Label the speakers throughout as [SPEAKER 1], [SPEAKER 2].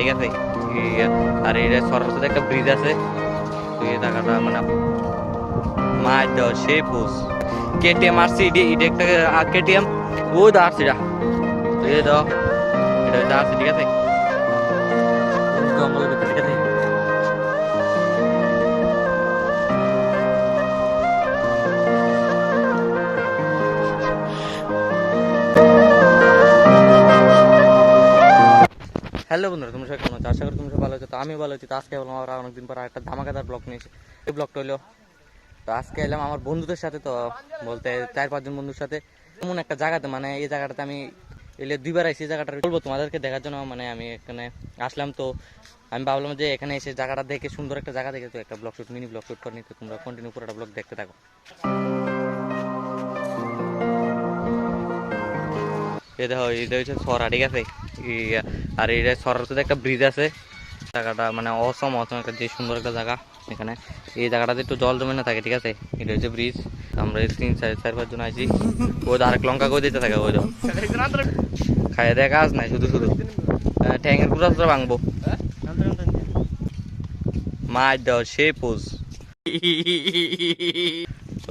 [SPEAKER 1] ঠিক আছে? আর এটা সরস্বতী একটা ব্রিজ আছে তুই টাকাটা মানে মাছ দেওয়া পোজ কেটিএম আসছে এটা এটা একটা কেটিএম ও দা আসছে এটা তো দাও, এটা ঠিক আছে? হ্যালো বন্ধুরা, তোমরা সবাই কেমন আছো? আশা করি তোমরা ভালো আছো। তো আমি ভালো আছি। তো আজকে বললাম আমরা অনেকদিন পর একটা ধামাকাদার ব্লগ নিয়েছি এই ব্লগটা হলো তো আজকে এলাম আমার বন্ধুদের সাথে, তো বলতে চার পাঁচজন বন্ধুর সাথে। এমন একটা জায়গাতে মানে এই জায়গাটাতে আমি এলে দুইবার আইসি জায়গাটা বলব তোমাদেরকে দেখার জন্য। মানে আমি এখানে আসলাম, তো আমি ভাবলাম যে এখানে এসে জায়গাটা দেখে সুন্দর একটা জায়গা দেখে তো একটা blog shoot mini blog shoot করে নিতে তোমরা কন্টিনিউ পুরোটা ব্লগ দেখতে থাকো। এই দেখো এটা হচ্ছে সরা, ঠিক আছে? আর এটা সরাসরি একটা ব্রিজ আছে, জায়গাটা মানে অসম অসম একটা, যে সুন্দর একটা জায়গা এখানে। এই জায়গাটাতে একটু জল জমে না থাকে, ঠিক আছে? এটা হচ্ছে ব্রিজ আমরা তিন চার চার পাঁচজন আইছি। ওই তো আরেক লঙ্কা করে দিতে থাকে, ওই খাইয়ে দেয় কাজ নাই, শুধু শুধু। ঠ্যাঙের পুরো ভাঙবো। মাছ দেওয়া সে পোজ।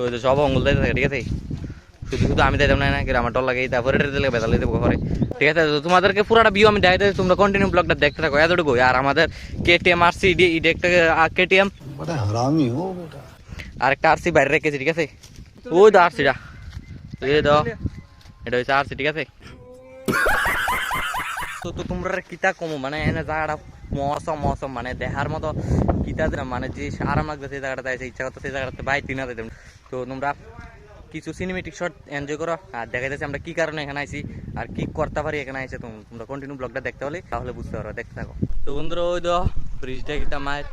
[SPEAKER 1] ওই তো সব অঙ্গুল দিতে থাকে, ঠিক আছে? শুধু শুধু আমি দিতাম না আমার ডর লাগে তারপরে বেতাল দিতে ঘরে ঠিক আছে তো তোমাদেরকে পুরোটা আমি দেখাই তোমরা কন্টিনিউ ব্লগটা দেখতে থাকো এতটুকু আর আমাদের KTM R C D KTM আর একটা আর সি বাইরে রেখেছি ঠিক আছে? ওই তো আর সিটা এটা হচ্ছে আর সি ঠিক আছে? তো তো তোমরা কিতা কমো মানে এনে জায়গাটা মৌসম মৌসম মানে দেখার মতো কিতা মানে যে আরাম লাগছে সেই জায়গাটা তাই ইচ্ছা করতো সেই জায়গাটাতে বাইর তিনা দিতাম তো তোমরা কিছু সিনেমেটিক শট এনজয় করো। আর দেখা যাচ্ছে আমরা কি কারণে এখানে আইছি, আর কি করতে পারি এখানে তোম- তোমরা কন্টিনিউ ব্লগটা দেখতে হলে তাহলে বুঝতে পারো দেখতে থাকো। তো বন্ধুরা, ওই দো ব্রিজটা কিতা মায়ের?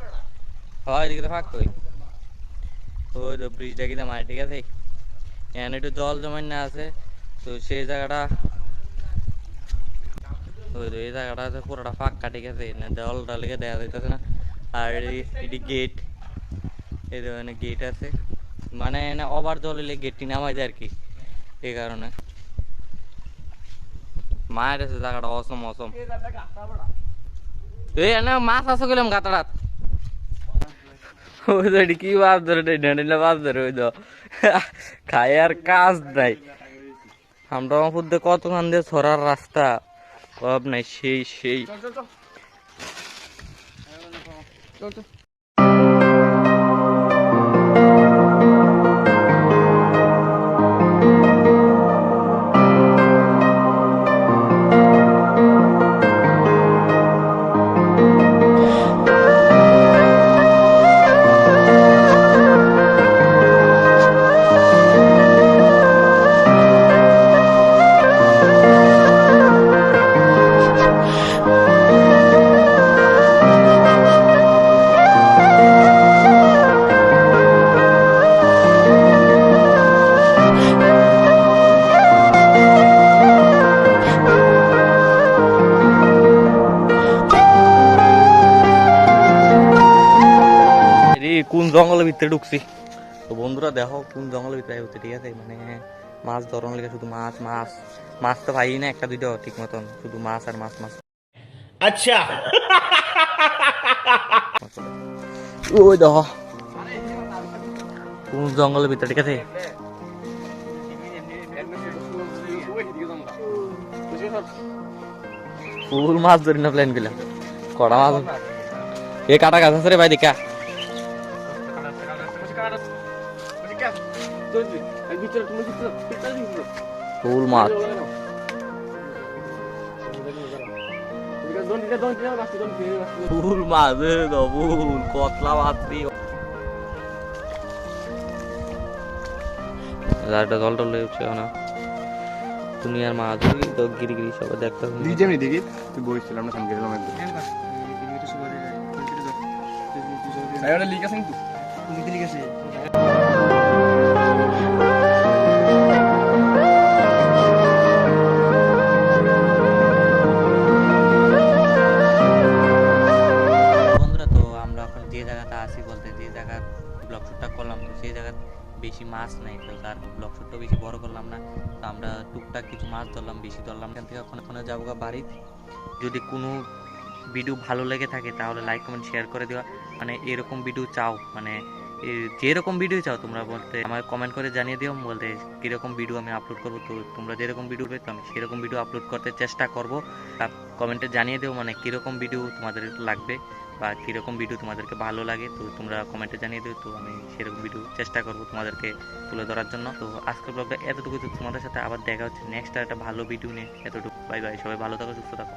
[SPEAKER 1] হয়, এদিকে ফাঁক কই। ওই তো ব্রিজটা কিনা মায়ের, ঠিক আছে? এখানে একটু জল জমাই না আছে, তো সেই জায়গাটা, ওই তো এই জায়গাটা আছে পুরোটা ফাঁকা, ঠিক আছে? না জলটা লেগে দেখা যাইতেছে না। আর এটি গেট এই এখানে গেট আছে। মানে এনে ওভার জল এলে গেটটি নামাই যায় আর কি এই কারণে। মায়ের আছে জায়গাটা অসম অসম এই এনে মাছ আছে গেলাম গাতাড়াত। ওই তো কি মাছ ধরে ডেন্ডিলে মাছ ধরে ওই তো। খাই আর কাজ নাই। আমরা মধ্যে কতক্ষণ দিয়ে ছড়ার রাস্তা অভাব নাই সেই সেই। কোন জঙ্গলের ভিতরে ঢুকছি? তো বন্ধুরা দেখো কোন জঙ্গলের ভিতরে হচ্ছে ঠিক আছে? মানে মাছ ধরানো লেগে শুধু মাছ মাছ মাছ তো পাই না একটা দুইটা ঠিক মতন শুধু মাছ আর মাছ মাছ।
[SPEAKER 2] আচ্ছা।
[SPEAKER 1] ওই দেখো। কোন জঙ্গলের ভিতরে ঠিক আছে? ফুল মাছ ধরি না প্ল্যান করলাম। কড়া মাছ এ কাটা গাছ আছে রে ভাই দেখা। ফুল মাছ ফুল মাছ কতলা মাতৃ জল টল উঠছে না দুনিয়ার মাছ তো গিরি গিরি সব দেখতে হবে।
[SPEAKER 3] নিজে আমি দেখি তুই বসছিলাম না সামনে গেলাম একদম। আরে
[SPEAKER 1] ওটা লিখ বলতে যে জায়গা ব্লক শুটটা করলাম তো সেই জায়গা বেশি মাছ নাই, তো তার ব্লক শুটটা বেশি বড় করলাম না। তো আমরা টুকটাক কিছু মাছ ধরলাম, বেশি ধরলাম এখান থেকে এখন ওখানে যাব বাড়িতে। যদি কোনো ভিডিও ভালো লেগে থাকে, তাহলে লাইক কমেন্ট শেয়ার করে দেওয়া মানে এরকম ভিডিও চাও মানে যেরকম ভিডিও চাও তোমরা বলতে আমাকে কমেন্ট করে জানিয়ে দিও, বলতে কীরকম ভিডিও আমি আপলোড করব। তো তোমরা যেরকম ভিডিও পেতো আমি সেরকম ভিডিও আপলোড করতে চেষ্টা করব। কমেন্টে জানিয়ে দিও মানে কীরকম ভিডিও তোমাদের লাগবে। বা কীরকম ভিডিও তোমাদেরকে ভালো লাগে, তো তোমরা কমেন্টে জানিয়ে দিও, তো আমি সেরকম ভিডিও চেষ্টা করব তোমাদেরকে তুলে ধরার জন্য। তো আজকের ব্লগটা এতটুকু তোমাদের সাথে আবার দেখা হচ্ছে নেক্সট একটা ভালো ভিডিও নিয়ে। এতটুকু বাই বাই সবাই ভালো থাকো, সুস্থ থাকো।